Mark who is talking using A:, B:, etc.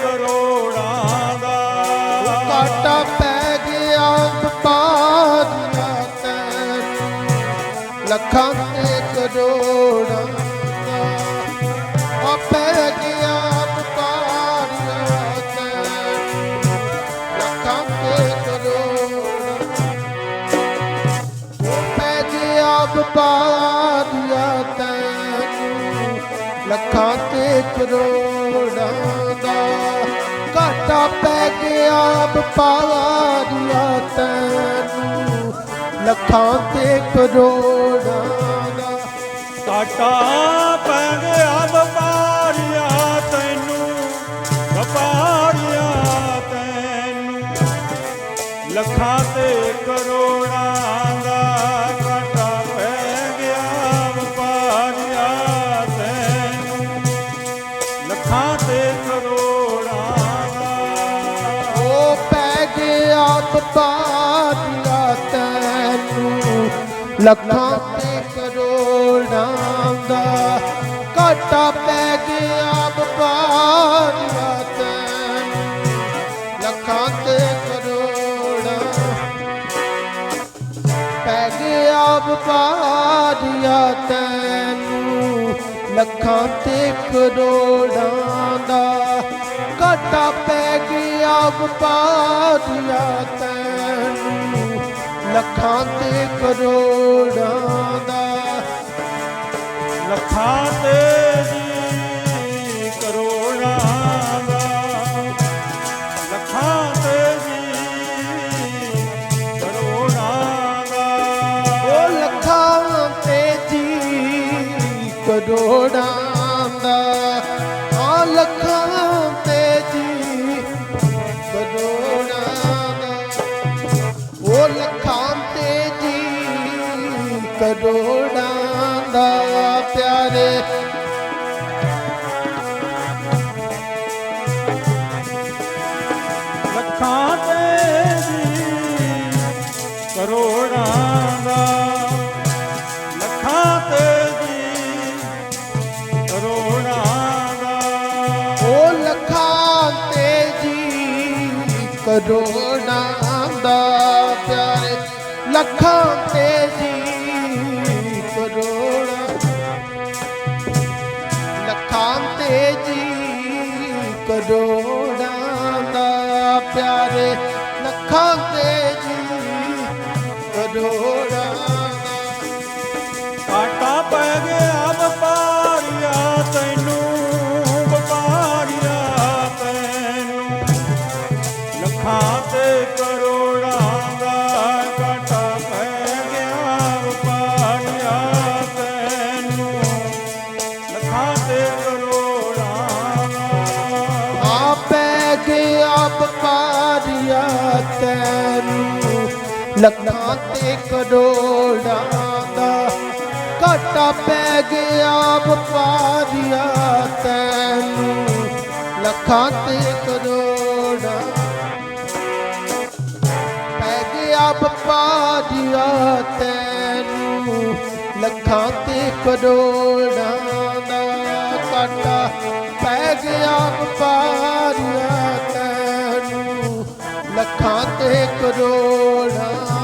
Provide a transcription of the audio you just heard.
A: ਕਰੋੜਾਂ ਦਾ
B: ਕਾਟਾ ਪੈ ਗਿਆ ਵਪਾਰੀਆਂ ਤੈਨੂੰ ਲੱਖਾਂ ਤੇ ਕਰੋੜਾਂ ਦਾ ਆ ਪੈ ਗਿਆ ਵਪਾਰੀਆਂ ਤੈਨੂੰ ਲੱਖਾਂ ਤੇ ਕਰੋੜਾਂ ਉਹ ਪੈ ਗਿਆ ਵਪਾਰੀਆਂ ਤੈਨੂੰ ਲੱਖਾਂ ਤੇ ਕਰੋੜਾਂ ਦਾ ਘਾਟਾ ਪੈ ਗਿਆ ਵਪਾਰੀਆਂ ਤੈਨੂੰ। ਲੱਖਾਂ ਤੇ ਕਰੋੜਾਂ ਦਾ
A: ਕਾਟਾ ਪੈ ਗਿਆ ਵਪਾਰੀਆ ਤੈਨੂੰ। ਵਪਾਰੀਆ ਤੈਨੂੰ। ਲੱਖਾਂ ਤੇ ਕਰੋੜਾਂ ਗਿਆ ਤੈਨੂੰ। ਲੱਖਾਂ ਤੇ ਕਰੋੜਾਂ ਦਾ
B: ਘਾਟਾ ਪੈ ਗਿਆ ਵਪਾਰੀਆਂ ਤੈਨੂੰ। ਲੱਖਾਂ ਤੇ ਕਰੋੜਾਂ ਪੈ ਗਿਆ ਵਪਾਰੀਆਂ ਤੈਨੂੰ। ਲੱਖਾਂ ਤੇ ਕਰੋੜਾਂ ਦਾ ਘਾਟਾ ਪੈ ਗਿਆ ਵਪਾਰੀਆਂ ਤੈਨੂੰ। ਲੱਖਾਂ ਤੇ ਕਰੋੜਾਂ ਦਾ
A: ਲੱਖਾਂ ਤੇ ਜੀ ਕਰੋੜਾਂ ਦਾ
B: ਆ ਲੱਖਾਂ ਤੇ ਜੀ, ਕਰੋੜਾਂ ਦਾ ਉਹ ਲੱਖਾਂ ਤੇ ਜੀ, ਕਰੋੜਾਂ ਦਾ ਪਿਆਰੇ।
A: ਲੱਖਾਂ ਤੇ ਜੀ, ਕਰੋੜਾਂ ਦਾ ਕਰੋੜਾਂ ਦਾ
B: ਪਿਆਰੇ ਲੱਖਾਂ ਤੇ ਜੀ ਕਰੋੜਾਂ। ਲੱਖਾਂ ਤੇ ਜੀ ਕਰੋੜਾਂ ਦਾ ਪਿਆਰੇ ਲੱਖਾਂ
A: ਪੈ ਗਿਆ ਵਪਾਰੀਆ ਤੈਨੂੰ। ਲੱਖਾਂ ਤੇ ਕਰੋੜਾਂ ਦਾ
B: ਘਾਟਾ ਪੈ ਗਿਆ ਵਪਾਰੀਆ ਤੈਨੂੰ। ਲੱਖਾਂ ਤੇ ਕਰੋੜਾਂ ਪੈ ਗਿਆ ਵਪਾਰੀਆ ਤੈਨੂੰ। ਲੱਖਾਂ ਤੇ ਕਰੋੜਾਂ ਦਾ ਘਾਟਾ ਪੈ ਗਿਆ ਵਪਾਰੀਆ ਲੱਖਾਂ ਤੇ ਕਰੋੜਾਂ